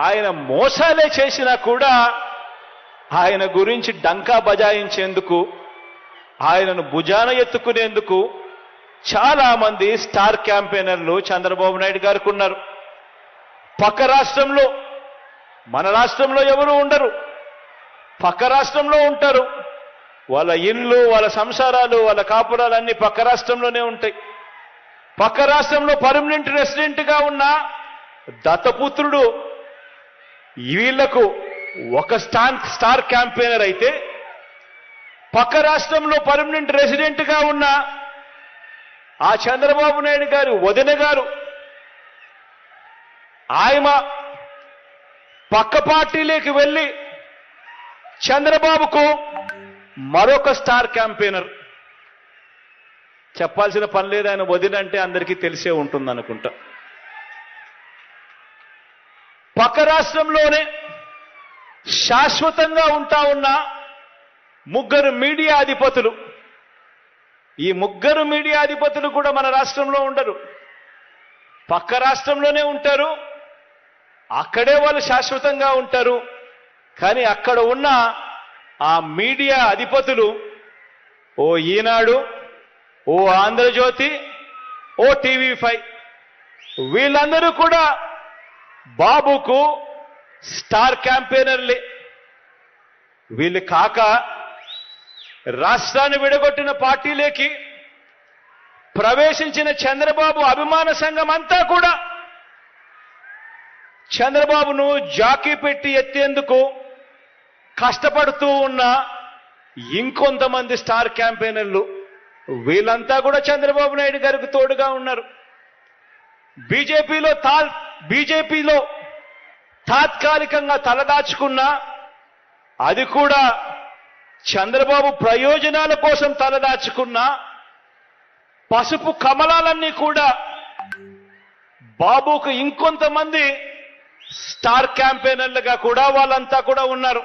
ఆయన మోసాలే చేసినా కూడా ఆయన గురించి డంకా బజాయించేందుకు ఆయనను భుజాన ఎత్తుకునేందుకు చాలామంది స్టార్ క్యాంపెయినర్లు చంద్రబాబు నాయుడు గారికి ఉన్నారు. పక్క రాష్ట్రంలో మన రాష్ట్రంలో ఎవరు ఉండరు. పక్క రాష్ట్రంలో ఉంటారు. వాళ్ళ ఇల్లు వాళ్ళ సంసారాలు వాళ్ళ కాపురాలు అన్ని పక్క రాష్ట్రంలోనే ఉంటాయి. పక్క రాష్ట్రంలో పర్మనెంట్ రెసిడెంట్గా ఉన్న దత్తపుత్రుడు వీళ్ళకు ఒక స్టార్ స్టార్ క్యాంపెయినర్ అయితే పక్క రాష్ట్రంలో పర్మనెంట్ రెసిడెంట్గా ఉన్న ఆ చంద్రబాబు నాయుడు గారు వదిన గారు ఆయమ పక్క పార్టీలోకి వెళ్ళి చంద్రబాబుకు మరొక స్టార్ క్యాంపెయినర్. చెప్పాల్సిన పని లేదు ఆయన వదినంటే అందరికీ తెలిసే ఉంటుంది అనుకుంటా పక్క రాష్ట్రంలోనే శాశ్వతంగా ఉంటా ఉన్న ముగ్గురు మీడియా అధిపతులు. ఈ ముగ్గురు మీడియా అధిపతులు కూడా మన రాష్ట్రంలో ఉండరు. పక్క రాష్ట్రంలోనే ఉంటారు. అక్కడే వాళ్ళు శాశ్వతంగా ఉంటారు. కానీ అక్కడ ఉన్న ఆ మీడియా అధిపతులు ఓ ఈనాడు ఓ ఆంధ్రజ్యోతి ఓ టీవీ ఫైవ్ వీళ్ళందరూ కూడా బాబుకు స్టార్ క్యాంపెయినర్లే. వీళ్ళు కాక రాష్ట్రాన్ని విడగొట్టిన పార్టీలేకి ప్రవేశించిన చంద్రబాబు అభిమాన సంఘం అంతా కూడా చంద్రబాబును జాకీ పెట్టి ఎత్తేందుకు కష్టపడుతూ ఉన్న ఇంకొంతమంది స్టార్ క్యాంపెయినర్లు వీళ్ళంతా కూడా చంద్రబాబు నాయుడు గారికి తోడుగా ఉన్నారు. బీజేపీలో తా బీజేపీలో తాత్కాలికంగా తలదాచుకున్న అది కూడా చంద్రబాబు ప్రయోజనాల కోసం తలదాచుకున్న పసుపు కమలాలన్నీ కూడా బాబుకు ఇంకొంతమంది స్టార్ క్యాంపెయినర్లుగా కూడా వాళ్ళంతా కూడా ఉన్నారు.